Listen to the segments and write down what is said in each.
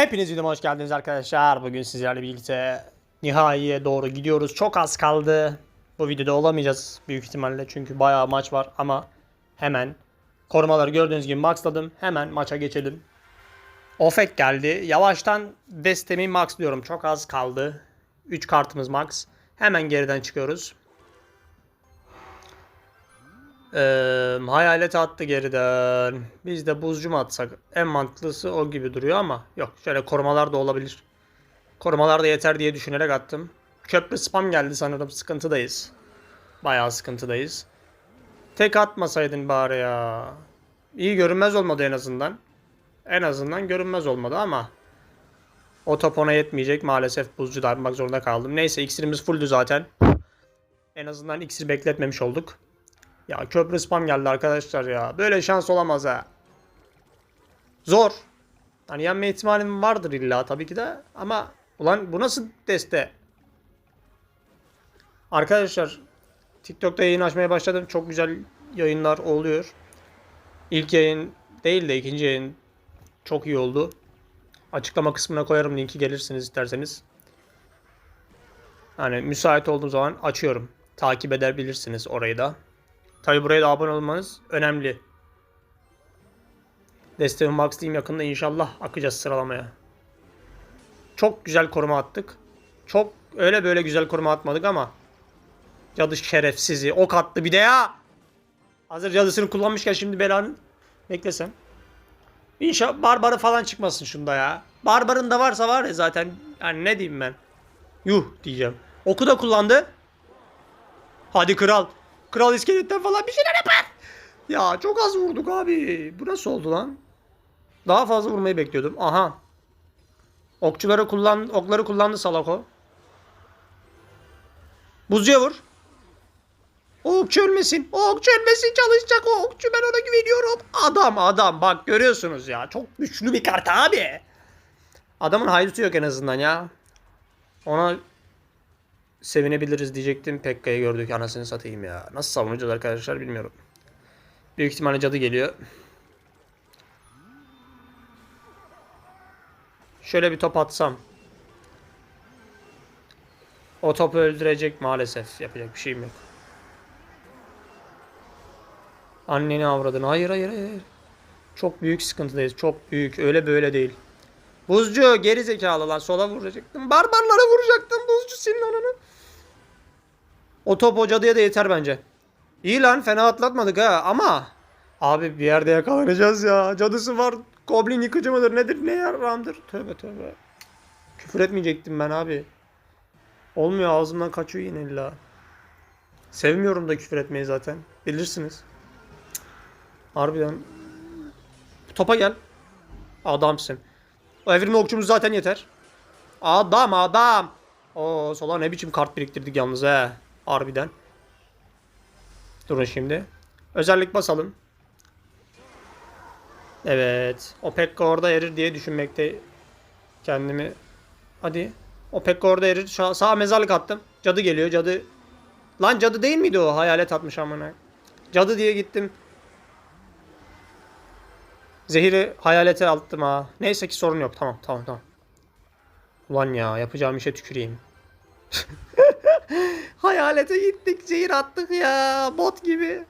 Hepiniz videoma hoş geldiniz arkadaşlar. Bugün sizlerle birlikte nihaiye doğru gidiyoruz. Çok az kaldı. Bu videoda olamayacağız büyük ihtimalle çünkü bayağı maç var ama hemen korumaları gördüğünüz gibi maxladım. Hemen maça geçelim. Ofek geldi. Yavaştan destemi maxlıyorum. Çok az kaldı. 3 kartımız max. Hemen geriden çıkıyoruz. Ee, hayalet attı geriden. Biz de buzcu mu atsak? En mantıklısı o gibi duruyor ama yok. Şöyle korumalar da olabilir. Korumalar da yeter diye düşünerek attım. Köprü spam geldi sanırım. Sıkıntıdayız. Bayağı sıkıntıdayız. Tek atmasaydın bari ya. İyi görünmez olmadı en azından. En azından görünmez olmadı ama o top ona yetmeyecek. Maalesef buzcu darmak zorunda kaldım. Neyse iksirimiz fulldü zaten. En azından iksir bekletmemiş olduk. Ya köprü spam geldi arkadaşlar ya. Böyle şans olamaz ha. Zor. Hani yenme ihtimalim vardır illa tabii ki de. Ama ulan bu nasıl deste? Arkadaşlar TikTok'ta yayın açmaya başladım. Çok güzel yayınlar oluyor. İlk yayın değil de ikinci yayın çok iyi oldu. Açıklama kısmına koyarım linki gelirsiniz isterseniz. Hani müsait olduğum zaman açıyorum. Takip edebilirsiniz orayı da. Tabi buraya da abone olmanız önemli. Destemi Max Team yakında inşallah akacağız sıralamaya. Çok güzel koruma attık. Çok öyle böyle güzel koruma atmadık ama cadı şerefsizi ok attı bir de ya. Hazır cadısını kullanmışken şimdi belanın beklesem. İnşallah barbarı falan çıkmasın şunda ya. Barbarın da varsa var ya zaten yani ne diyeyim ben. Yuh diyeceğim. Oku da kullandı. Hadi kral. Kral iskeletten falan bir şeyler yapar. Ya çok az vurduk abi. Bu nasıl oldu lan? Daha fazla vurmayı bekliyordum. Aha. Okçuları kullan, okları kullandı Salako. Buzcuya vur. O okçu ölmesin. O okçu ölmesin çalışacak o okçu ben ona güveniyorum. Adam adam bak görüyorsunuz ya. Çok güçlü bir kart abi. Adamın haydutu yok en azından ya. Ona sevinebiliriz diyecektim. Pekka'yı gördük anasını satayım ya. Nasıl savunacağız arkadaşlar bilmiyorum. Büyük ihtimalle cadı geliyor. Şöyle bir top atsam. O topu öldürecek maalesef. Yapacak bir şeyim yok. Anneni avradın. Hayır hayır hayır. Çok büyük sıkıntıdayız. Çok büyük. Öyle böyle değil. Buzcu geri zekalı lan. Sola vuracaktım. Barbarlara vuracaktım. Buzcu senin ananı. O top o cadıya da yeter bence. İyi lan fena atlatmadık ha ama abi bir yerde yakalanacağız ya. Cadısı var. Goblin yıkıcı mıdır nedir ne yaramdır. Tövbe tövbe. Küfür etmeyecektim ben abi. Olmuyor ağzımdan kaçıyor yine illa. Sevmiyorum da küfür etmeyi zaten. Bilirsiniz. Cık. Harbiden. Topa gel. Adamsın. O evrimli okçumuz zaten yeter. Adam adam. O sola ne biçim kart biriktirdik yalnız he. Harbiden. Durun şimdi. Özellik basalım. Evet. O Pekka orada erir diye düşünmekte kendimi. Hadi. O Pekka orada erir. Sağ, mezarlık attım. Cadı geliyor. Cadı. Lan cadı değil miydi o? Hayalet atmış amına. Cadı diye gittim. Zehiri hayalete attım ha. Neyse ki sorun yok. Tamam tamam tamam. Ulan ya yapacağım işe tüküreyim. Hayalete gittik, zehir attık ya. Bot gibi.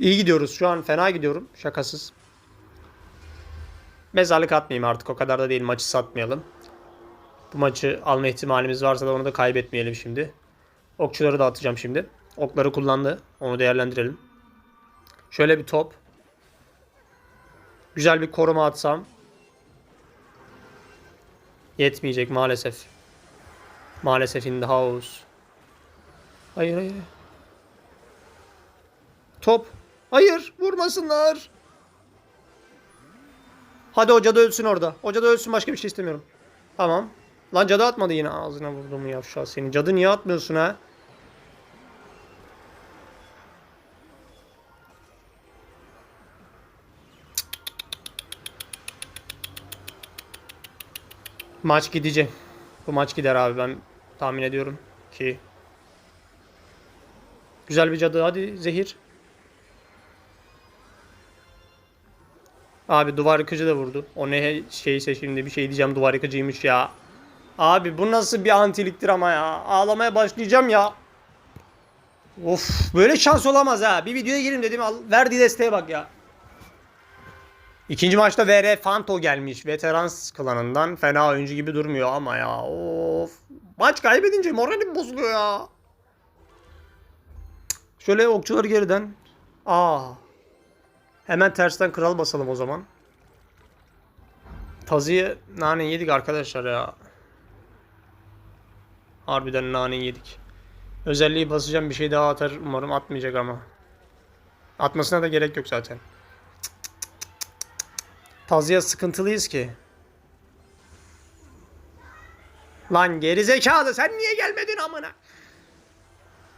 İyi gidiyoruz. Şu an fena gidiyorum. Şakasız. Mezarlık atmayayım artık. O kadar da değil. Maçı satmayalım. Bu maçı alma ihtimalimiz varsa da onu da kaybetmeyelim şimdi. Okçuları da atacağım şimdi. Okları kullandı. Onu değerlendirelim. Şöyle bir top. Güzel bir koruma atsam. Yetmeyecek maalesef. Maalesef in the house. Hayır hayır. Top. Hayır vurmasınlar. Hadi hoca da ölsün orada. Hoca da ölsün başka bir şey istemiyorum. Tamam. Lan cadı atmadı yine ağzına vurdum yavşağı senin. Cadı niye atmıyorsun ha? Maç gidecek. Bu maç gider abi ben tahmin ediyorum ki. Güzel bir cadı hadi zehir. Abi duvar yıkıcı da vurdu. O ne şeyse şimdi bir şey diyeceğim duvar yıkıcıymış ya. Abi bu nasıl bir antiliktir ama ya. Ağlamaya başlayacağım ya. Of böyle şans olamaz ha. Bir videoya girelim dedim. al- Verdiği desteğe bak ya. İkinci maçta VR Fanto gelmiş. Veterans klanından. Fena oyuncu gibi durmuyor ama ya. Of. Maç kaybedince moralim bozuluyor ya. Şöyle okçuları geriden. Aa. Hemen tersten kral basalım o zaman. Tazıya nane yedik arkadaşlar ya. Harbiden nane yedik. Özelliği basacağım bir şey daha atar umarım atmayacak ama. Atmasına da gerek yok zaten. Tazıya sıkıntılıyız ki. Lan gerizekalı sen niye gelmedin amına?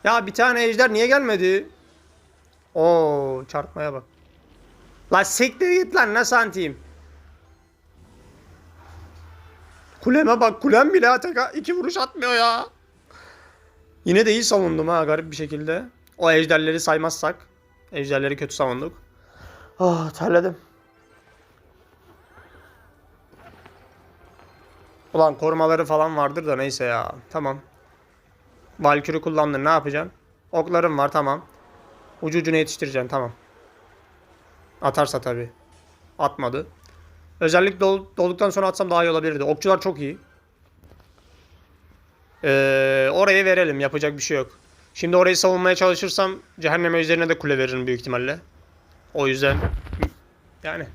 Ya bir tane ejder niye gelmedi? Oo çarpmaya bak. Lan siktir git lan ne santiyim. Kuleme bak kulem bile ataka iki vuruş atmıyor ya. Yine de iyi savundum ha garip bir şekilde. O ejderleri saymazsak. Ejderleri kötü savunduk. Ah terledim. Ulan korumaları falan vardır da neyse ya. Tamam. Valkürü kullandın ne yapacaksın? Oklarım var tamam. Ucu ucuna yetiştireceksin tamam. Atarsa tabi. Atmadı. Özellik dol, dolduktan sonra atsam daha iyi olabilirdi. Okçular çok iyi. Ee, oraya verelim. Yapacak bir şey yok. Şimdi orayı savunmaya çalışırsam cehennem üzerine de kule veririm büyük ihtimalle. O yüzden yani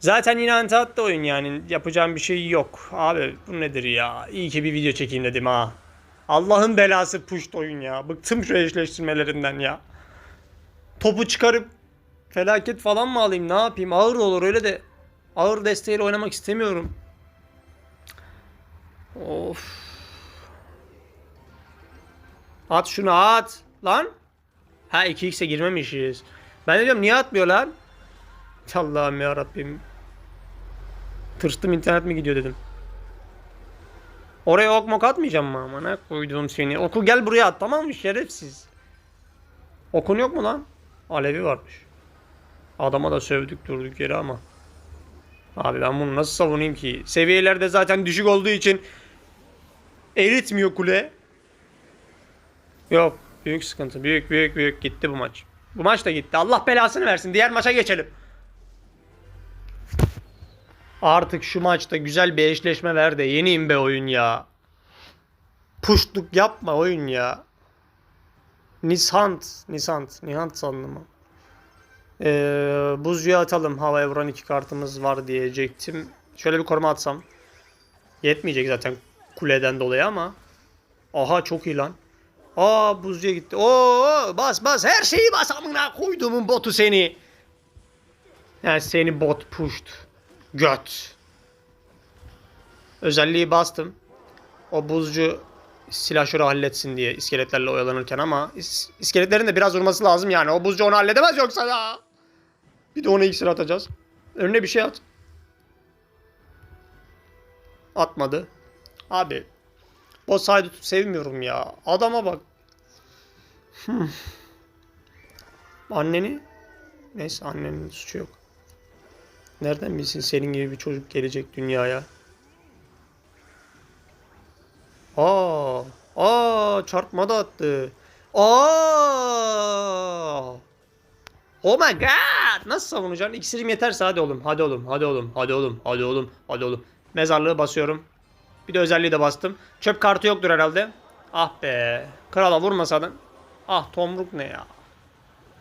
Zaten yine anti oyun yani. Yapacağım bir şey yok. Abi bu nedir ya? İyi ki bir video çekeyim dedim ha. Allah'ın belası puşt oyun ya. Bıktım şu eşleştirmelerinden ya. Topu çıkarıp felaket falan mı alayım ne yapayım? Ağır olur öyle de ağır desteğiyle oynamak istemiyorum. Of. At şunu at. Lan. Ha 2x'e girmemişiz. Ben de diyorum niye atmıyor lan? Allah'ım ya Rabbim. Tırstım internet mi gidiyor dedim. Oraya ok mok atmayacağım mı amına koydum seni. Oku gel buraya tamam mı şerefsiz. Okun yok mu lan? Alevi varmış. Adama da sövdük durduk yere ama. Abi ben bunu nasıl savunayım ki? Seviyelerde zaten düşük olduğu için eritmiyor kule. Yok. Büyük sıkıntı. Büyük büyük büyük gitti bu maç. Bu maç da gitti. Allah belasını versin. Diğer maça geçelim. Artık şu maçta güzel bir eşleşme ver de yeniyim be oyun ya. Puştluk yapma oyun ya. Nishant. Nishant. Nihant sandım. Ee, buzcuya atalım. Havaya vuran iki kartımız var diyecektim. Şöyle bir koruma atsam. Yetmeyecek zaten kuleden dolayı ama. Aha çok iyi lan. Aa buzcuya gitti. Oo bas bas her şeyi bas amına koyduğumun botu seni. Yani seni bot pushed. Göt. Özelliği bastım. O buzcu silahşörü halletsin diye iskeletlerle oyalanırken ama is- iskeletlerin de biraz vurması lazım yani. O buzcu onu halledemez yoksa ya. Bir de ona iksir atacağız. Önüne bir şey at. Atmadı. Abi. O saydı sevmiyorum ya. Adama bak. Hmm. Anneni. Neyse annenin suçu yok. Nereden bilsin senin gibi bir çocuk gelecek dünyaya? Aa, aa çarpma da attı. Aa! Oh my god! Nasıl savunacaksın? İksirim yeterse hadi oğlum, hadi oğlum, hadi oğlum, hadi oğlum, hadi oğlum, hadi oğlum. Mezarlığı basıyorum. Bir de özelliği de bastım. Çöp kartı yoktur herhalde. Ah be. Krala vurmasaydın. Ah tomruk ne ya?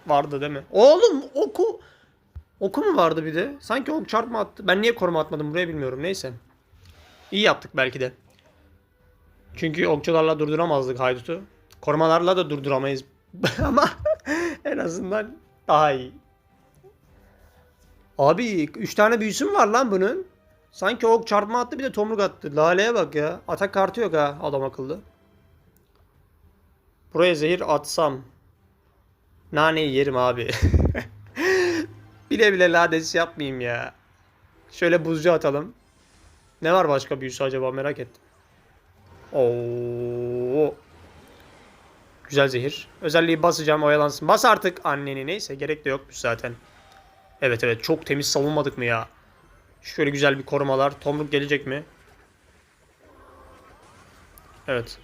Vardı değil mi? Oğlum oku. Oku mu vardı bir de? Sanki ok çarpma attı. Ben niye koruma atmadım buraya bilmiyorum. Neyse. İyi yaptık belki de. Çünkü okçularla durduramazdık haydutu. Korumalarla da durduramayız. Ama en azından daha iyi. Abi 3 tane büyüsü mü var lan bunun? Sanki ok çarpma attı bir de tomruk attı. Laleye bak ya. Atak kartı yok ha adam akıllı. Buraya zehir atsam. Naneyi yerim abi. bile bile lades yapmayayım ya. Şöyle buzcu atalım. Ne var başka büyüsü acaba merak ettim. Oo. Güzel zehir. Özelliği basacağım oyalansın. Bas artık anneni neyse gerek de yokmuş zaten. Evet evet çok temiz savunmadık mı ya? Şöyle güzel bir korumalar. Tomruk gelecek mi? Evet.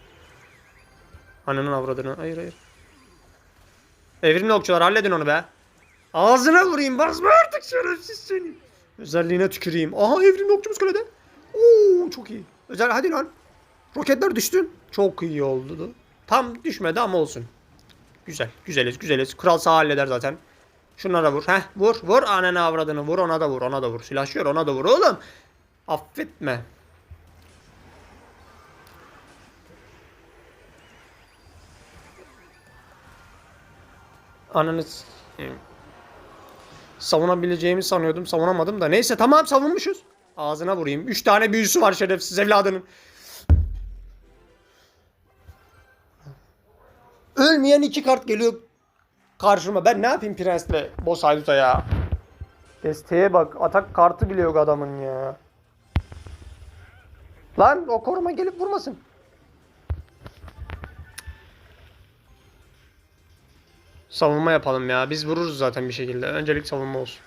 Ananın avradını. Hayır hayır. Evrimli okçular halledin onu be. Ağzına vurayım basma artık şerefsiz seni. Özelliğine tüküreyim. Aha evrimli okçumuz kalede. Oo çok iyi. Özel hadi lan. Roketler düştü. Çok iyi oldu. Tam düşmedi ama olsun. Güzel. Güzeliz güzeliz. Kral sağ halleder zaten. Şunlara vur. Heh vur. Vur ananı avradını. Vur ona da vur. Ona da vur. Silahşıyor ona da vur oğlum. Affetme. Ananı s- Savunabileceğimi sanıyordum. Savunamadım da. Neyse tamam savunmuşuz. Ağzına vurayım. Üç tane büyüsü var şerefsiz evladının. Ölmeyen iki kart geliyor karşıma. Ben ne yapayım prensle boss Haydut'a ya. Desteğe bak. Atak kartı bile yok adamın ya. Lan o koruma gelip vurmasın. Savunma yapalım ya. Biz vururuz zaten bir şekilde. Öncelik savunma olsun.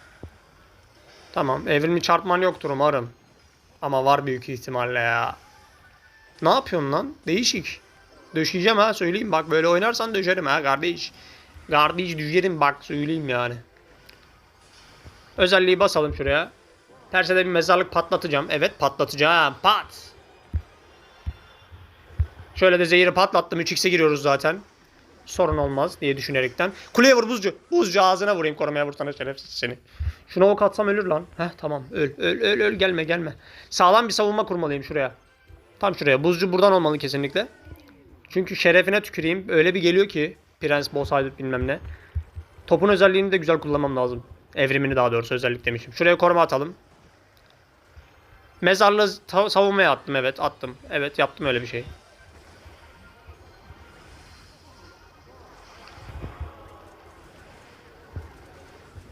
Tamam. Evrimli çarpman yoktur umarım. Ama var büyük ihtimalle ya. Ne yapıyorsun lan? Değişik. Döşeyeceğim ha söyleyeyim. Bak böyle oynarsan döşerim ha kardeş. Kardeş düşerim bak söyleyeyim yani. Özelliği basalım şuraya. Terse de bir mezarlık patlatacağım. Evet patlatacağım. Pat. Şöyle de zehiri patlattım. 3x'e giriyoruz zaten. Sorun olmaz diye düşünerekten. Kuleye vur buzcu. Buzcu ağzına vurayım korumaya vursana şerefsiz seni. Şuna ok atsam ölür lan. Heh tamam öl öl öl öl gelme gelme. Sağlam bir savunma kurmalıyım şuraya. Tam şuraya. Buzcu buradan olmalı kesinlikle. Çünkü şerefine tüküreyim. Öyle bir geliyor ki. Prens, boss, haydut bilmem ne. Topun özelliğini de güzel kullanmam lazım. Evrimini daha doğrusu özellik demişim. Şuraya koruma atalım. Mezarlığı ta- savunmaya attım evet attım. Evet yaptım öyle bir şey.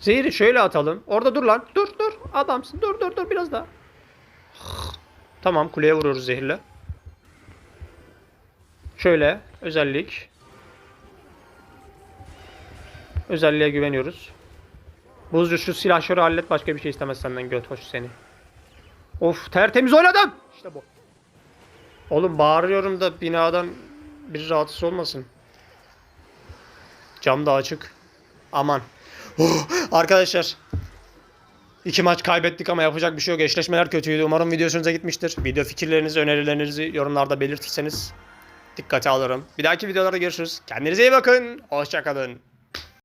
Zehri şöyle atalım. Orada dur lan. Dur dur. Adamsın. Dur dur dur biraz daha. Tamam kuleye vuruyoruz zehirle. Şöyle özellik. Özelliğe güveniyoruz. Buzcu şu silahşörü hallet başka bir şey istemez senden göt hoş seni. Of tertemiz oynadım. İşte bu. Oğlum bağırıyorum da binadan biri rahatsız olmasın. Cam da açık. Aman. Arkadaşlar. İki maç kaybettik ama yapacak bir şey yok. Eşleşmeler kötüydü. Umarım video hoşunuza gitmiştir. Video fikirlerinizi, önerilerinizi yorumlarda belirtirseniz dikkate alırım. Bir dahaki videolarda görüşürüz. Kendinize iyi bakın. Hoşçakalın.